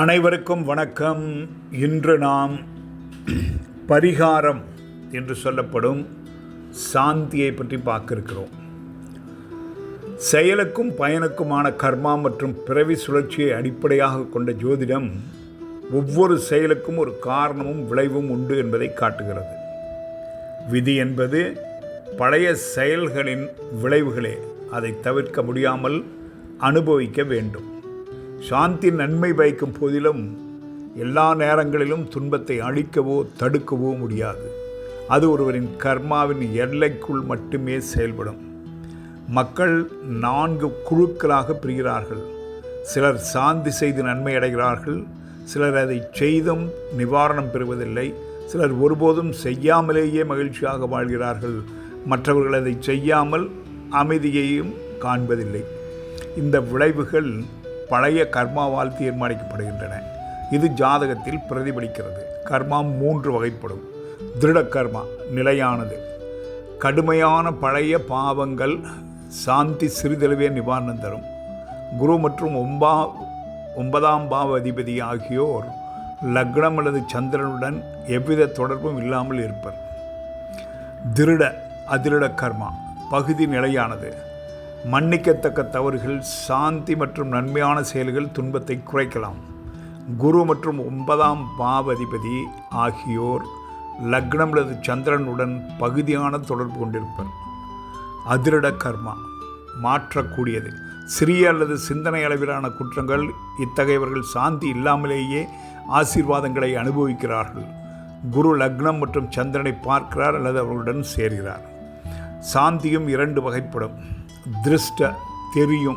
அனைவருக்கும் வணக்கம். இன்று நாம் பரிகாரம் என்று சொல்லப்படும் சாந்தியை பற்றி பார்க்க இருக்கிறோம் செயலுக்கும் பயனுக்குமான கர்மா மற்றும் பிறவி சுழற்சியை அடிப்படையாக கொண்ட ஜோதிடம் ஒவ்வொரு செயலுக்கும் ஒரு காரணமும் விளைவும் உண்டு என்பதை காட்டுகிறது. விதி என்பது பழைய செயல்களின் விளைவுகளே. அதை தவிர்க்க முடியாமல் அனுபவிக்க வேண்டும். சாந்தி நன்மை பயக்கும் போதிலும் எல்லா நேரங்களிலும் துன்பத்தை அழிக்கவோ தடுக்கவோ முடியாது. அது ஒருவரின் கர்மாவின் எல்லைக்குள் மட்டுமே செயல்படும். மக்கள் நான்கு குழுக்களாக பிரிகிறார்கள். சிலர் சாந்தி செய்து நன்மை அடைகிறார்கள். சிலர் அதை செய்தும் நிவாரணம் பெறுவதில்லை. சிலர் ஒருபோதும் செய்யாமலேயே மகிழ்ச்சியாக வாழ்கிறார்கள். மற்றவர்கள் அதை செய்யாமல் அமைதியையும் காண்பதில்லை. இந்த விளைவுகள் பழைய கர்மாவால் தீர்மானிக்கப்படுகின்றன. இது ஜாதகத்தில் பிரதிபலிக்கிறது. கர்மா மூன்று வகைப்படும். திருட கர்மா நிலையானது. கடுமையான பழைய பாவங்கள் சாந்தி சிறிதளவே நிவாரணம் தரும். குரு மற்றும் ஒம்பா ஒன்பதாம் பாவ அதிபதி ஆகியோர் லக்னம் அல்லது சந்திரனுடன் எவ்வித தொடர்பும் இல்லாமல் இருப்பர். திருட அதிருட கர்மா பகுதி நிலையானது. மன்னிக்கத்தக்க தவறுகள் சாந்தி மற்றும் நன்மையான செயல்கள் துன்பத்தை குறைக்கலாம். குரு மற்றும் ஒன்பதாம் பாவதிபதி ஆகியோர் லக்னம் அல்லது சந்திரனுடன் பகுதியான தொடர்பு கொண்டிருப்பர். அதிருட கர்மா மாற்றக்கூடியது. சிறிய அல்லது சிந்தனை அளவிலான குற்றங்கள் இத்தகையவர்கள் சாந்தி இல்லாமலேயே ஆசீர்வாதங்களை அனுபவிக்கிறார்கள். குரு லக்னம் மற்றும் சந்திரனை பார்க்கிறார் அல்லது அவர்களுடன் சேர்கிறார். சாந்தியும் இரண்டு வகைப்படும். திருஷ்ட தெரியும்.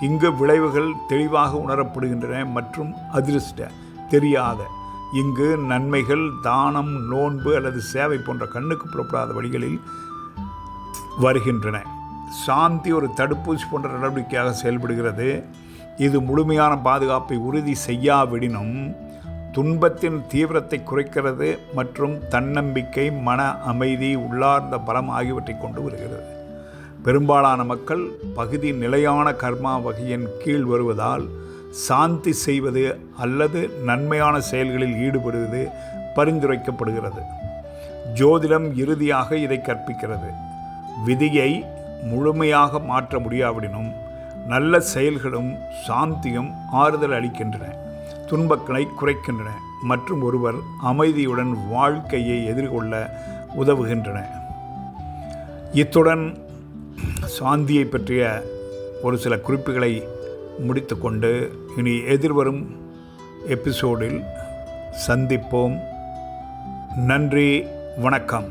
இங்கு விளைவுகள் தெளிவாக உணரப்படுகின்றன மற்றும் அதிருஷ்ட தெரியாத. இங்கு நன்மைகள் தானம் நோன்பு அல்லது சேவை போன்ற கண்ணுக்கு புறப்படாத வழிகளில் வருகின்றன. சாந்தி ஒரு தடுப்பூசி போன்ற நடவடிக்கையாக செயல்படுகிறது. இது முழுமையான பாதுகாப்பை உறுதி செய்யாவிடினும் துன்பத்தின் தீவிரத்தை குறைக்கிறது மற்றும் தன்னம்பிக்கை மன அமைதி உள்ளார்ந்த பலம் ஆகியவற்றை கொண்டு வருகிறது. பெரும்பாலான மக்கள் பகுதி நிலையான கர்மா வகையின் கீழ் வருவதால் சாந்தி செய்வது அல்லது நன்மையான செயல்களில் ஈடுபடுவது பரிந்துரைக்கப்படுகிறது. ஜோதிடம் இறுதியாக இதை கற்பிக்கிறது. விதியை முழுமையாக மாற்ற முடியாவிடனும் நல்ல செயல்களும் சாந்தியும் ஆறுதல் அளிக்கின்றன துன்பங்களை குறைக்கின்றன மற்றும் ஒருவர் அமைதியுடன் வாழ்க்கையை எதிர்கொள்ள உதவுகின்றன. இத்துடன் சாந்தியை பற்றிய ஒரு சில குறிப்புகளை முடித்துக்கொண்டு இனி எதிர்வரும் எபிசோடில் சந்திப்போம். நன்றி வணக்கம்.